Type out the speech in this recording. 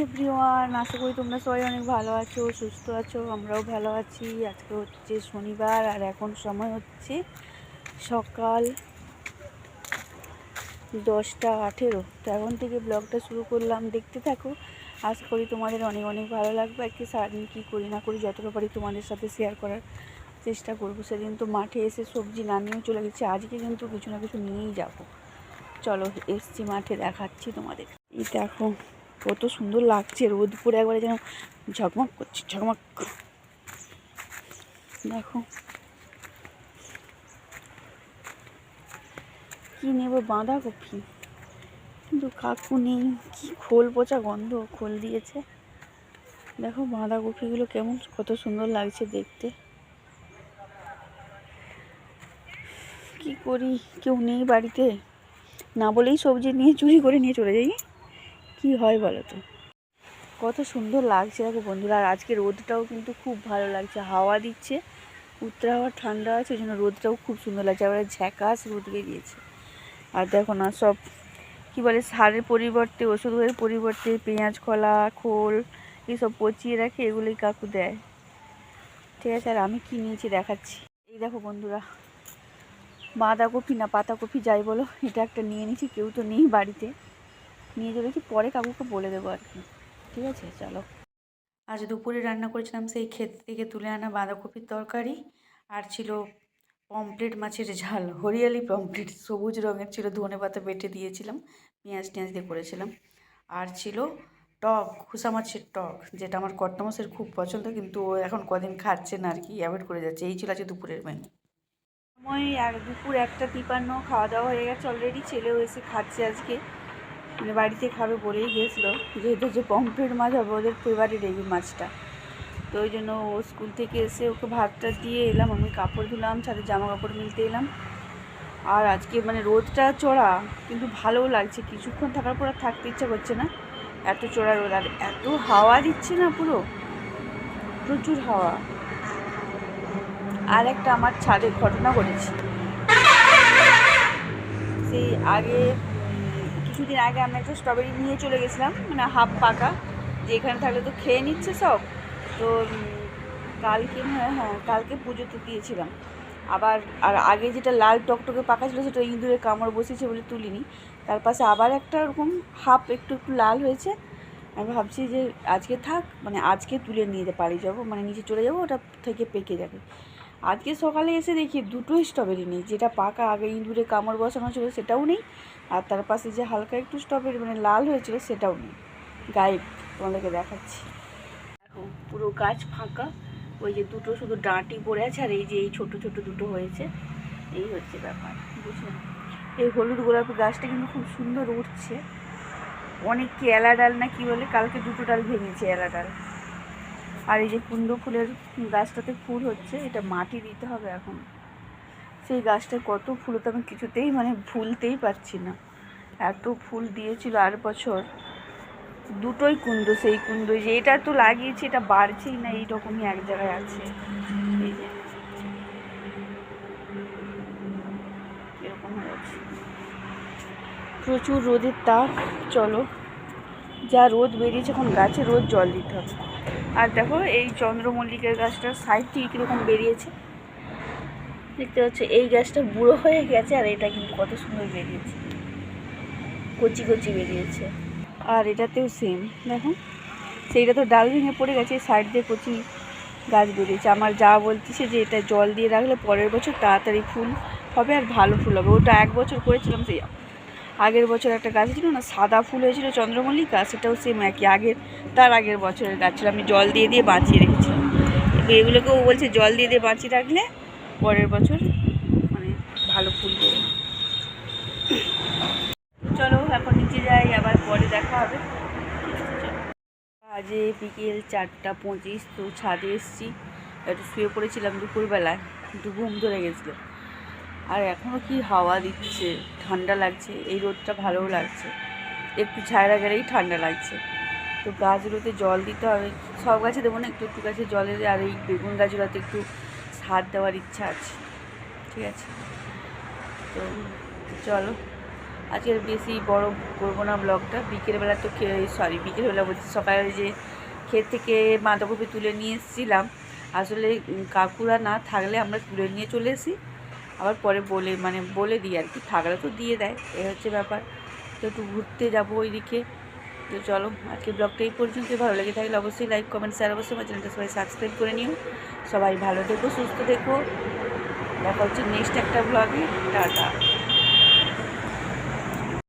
Everyone আশা করি তোমরা সবাই অনেক ভালো আছো, সুস্থ আছো, আমরাও ভালো আছি। আজকে হচ্ছে শনিবার আর এখন সময় হচ্ছে সকাল দশটা আঠেরো। তো এখন থেকে ব্লগটা শুরু করলাম। দেখতে থাকো। আশা করি তোমাদের অনেক অনেক ভালো লাগবে। আর কি সারাদিন কী করি না করি যতটা পারি তোমাদের সাথে শেয়ার করার চেষ্টা করব। সেদিন তো মাঠে এসে সবজি না নিয়েও চলে গেছি। আজকে কিন্তু কিছু না কিছু নিয়েই যাব। চলো এসছি মাঠে দেখাচ্ছি তোমাদের। এই দেখো। কত সুন্দর লাগছে রোদ পরে একবারে যেন ঝকমক করছে, ঝকমক। দেখো। কি নেব বাঁধাকপি? কিন্তু কাকু নেই। কি খোল পচা গন্ধ, খোল দিয়েছে। দেখো বাঁধাকপিগুলো কেমন, কত সুন্দর লাগছে দেখতে। কি করি? কেউ নেই বাড়িতে? না বলেই সবজি নিয়ে চুরি করে নিয়ে চলে যাই। কি হয় বলো তো? কত সুন্দর লাগছে দেখো বন্ধুরা, আর আজকে রোদটাও কিন্তু খুব ভালো লাগছে, হাওয়া দিচ্ছে, উত্তরা হাওয়া ঠান্ডা আছে, ওই জন্য রোদটাও খুব সুন্দর লাগছে, আবার ঝ্যাকাস রোদ বেরিয়েছে আর দেখো না, সব কি বলে, সারের পরিবর্তে, ওষুধের পরিবর্তে, পেঁয়াজ খোলা খোল এইসব পচিয়ে রাখে, এগুলোই কাকু দেয়। ঠিক আছে, আর আমি কি নিয়েছি দেখাচ্ছি। এই দেখো বন্ধুরা, বাঁধাকপি না পাতাকপি যাই বলো, এটা একটা নিয়ে নিয়েছি, কেউ তো নেই বাড়িতে। নিয়ে চলেছি পরে কাকুকে বলে দেবো আর কি। ঠিক আছে? চলো। আজ দুপুরে রান্না করেছিলাম সেই ক্ষেত থেকে তুলে আনা বাঁধাকপির তরকারি। আর ছিল পমপ্লেট মাছের ঝাল হরিয়ালি পমপ্লেট সবুজ রঙের ছিল ধনে পাতা বেটে দিয়েছিলাম পেঁয়াজ টেঁয়াজ দিয়ে করেছিলাম। আর ছিল টক খুসা মাছের টক যেটা আমার কট্টমাসের খুব পছন্দ কিন্তু ও এখন কদিন খাচ্ছে না আর কি অ্যাভয়েড করে যাচ্ছে। এই ছিল আছে দুপুরের মেনু সময় আর দুপুর একটা তিপান্ন খাওয়া দাওয়া হয়ে গেছে অলরেডি ছেলেও এসে খাচ্ছে আজকে। মানে বাড়িতে খাবে বলেই গিয়েছিল যেহেতু যে পমফ্রেট মাছ হবে, ওদের ফেভারিট এই মাছটা। তো ওই জন্য ও স্কুল থেকে এসে ওকে ভাতটা দিয়ে এলাম, আমি কাপড় ধুলাম, সাথে জামা কাপড় মিলতে এলাম। আর আজকে মানে রোদটা চড়া, কিন্তু ভালোও লাগছে। কিছুক্ষণ থাকার পর আর থাকতে ইচ্ছা করছে না। এত চড়া রোদ, আর এত হাওয়া দিচ্ছে না পুরো। প্রচুর হাওয়া। আর একটা আমার ছাদে ঘটনা ঘটেছে। সেই আগে কিছুদিন আগে আমি একটা স্ট্রবেরি নিয়ে চলে গেছিলাম মানে হাফ পাকা, যে এখানে থাকলে তো খেয়ে নিচ্ছে সব। তো কালকে হ্যাঁ হ্যাঁ কালকে পুজোতে দিয়েছিলাম। আবার, আর আগে যেটা লাল টকটকে পাকা ছিল সেটা ইঁদুরের কামড় বসেছে বলে তুলিনি। তার পাশে আবার একটা ওরকম হাফ একটু একটু লাল হয়েছে। আমি ভাবছি যে আজকে থাক মানে আজকে তুলে নিয়ে পারি যাব মানে নিচে চলে যাব, ওটা থেকে পেকে যাবে। আজকে সকালে এসে দেখি দুটোই স্ট্রবেরি নেই, যেটা পাকা, আগে ইঁদুরে কামড় বসানো ছিল সেটাও নেই, আর তার পাশে যে হালকা একটু স্ট্রবেরি মানে লাল হয়েছিল সেটাও নেই। গায়েব তোমাদেরকে দেখাচ্ছি। দেখো, পুরো গাছ ফাঁকা, ওই যে দুটো শুধু ডাঁটি পড়ে আছে, আর এই যে এই ছোট ছোট দুটো হয়েছে, এই হচ্ছে ব্যাপার বুঝলেন এই হলুদ গোলাপি গাছটা কিন্তু খুব সুন্দর উঠছে। অনেক কি এলা ডাল না কি বলে, কালকে দুটো ডাল ভেঙেছে, এলা ডাল। আর এই যে কুন্দ ফুলের গাছটাতে ফুল হচ্ছে, এটা মাটি দিতে হবে এখন। সেই গাছটায় কত ফুল হতো আমি কিছুতেই মানে ভুলতেই পারছি না। এত ফুল দিয়েছিল আর বছর। দুটোই কুন্দ সেই কুন্দ যে এটা তো লাগিয়েছি, এটা বাড়ছেই না, এইরকমই এক জায়গায় আছে। প্রচুর রোদের তাপ, চলো। যা রোদ বেরিয়েছে, এখন গাছে রোদ জল দিতে হবে। আর দেখো, এই চন্দ্রমল্লিকার গাছটার সাইড থেকে কীরকম বেরিয়েছে। দেখতে পাচ্ছ, এই গাছটা বুড়ো হয়ে গেছে আর এটা কিন্তু কত সুন্দর বেরিয়েছে। কচি কচি বেরিয়েছে। আর এটাতেও সেম দেখো। সেইটা তো ডাল ভেঙে পড়ে গেছে সাইড দিয়ে কচি গাছ বেরিয়েছে। আমার যা বলতেছে যে এটা জল দিয়ে রাখলে পরের বছর তাড়াতাড়ি ফুল হবে আর ভালো ফুল হবে। ওটা এক বছর করেছিলাম, সেই আগের বছর একটা গাছ ছিল না, সাদা ফুল হয়েছিল চন্দ্রমল্লিকা, সেটাও সেম একই। আগের, তার আগের বছরের গাছ ছিল, আমি জল দিয়ে দিয়ে বাঁচিয়ে রেখেছিলাম। এগুলোকেও বলছে জল দিয়ে দিয়ে বাঁচিয়ে রাখলে পরের বছর মানে ভালো ফুল দেবে। চলো, এখন নিচে যাই, আবার পরে দেখা হবে। আজে বিকেল চারটা পঁচিশ, তো ছাদে এসেছি। একটু শুয়ে পড়েছিলাম দুপুরবেলায়, একটু ঘুম ধরে গেছিল। আর এখনও কি হাওয়া দিচ্ছে, ঠান্ডা লাগছে, এই রোদটা ভালোও লাগছে। একটু ছায়রা গেলেই ঠান্ডা লাগছে। তো গাছগুলোতে জল দিতে হবে, সব গাছে দেবো না, একটু একটু গাছে জলে দিয়ে আর এই বেগুন গাছগুলোতে একটু সার দেওয়ার ইচ্ছা আছে। ঠিক আছে? তো চলো আজকের বেশি বড় করব না ব্লগটা। বিকেলবেলা তো সরি বিকেলবেলা বলছি, সকালে যে ক্ষেত থেকে বাঁধাকপি তুলে নিয়ে এসেছিলাম। আসলে কাকুরা না থাকলে আমরা তুলে নিয়ে চলে এসি আবার পরে বলে মানে বলে দিই আর কি। থাকলে তো দিয়ে দেয়, এ হচ্ছে ব্যাপার। তো একটু ঘুরতে যাব ওইদিকে। তো চলো আজকে ব্লগটা এই পর্যন্ত ভালো লেগে থাকলে অবশ্যই লাইক কমেন্ট শেয়ার অবশ্যই আমার চ্যানেলটা সবাই সাবস্ক্রাইব করে নিও। সবাই ভালো দেখো সুস্থ দেখো দেখা হচ্ছে নেক্সট একটা ব্লগে টাটা।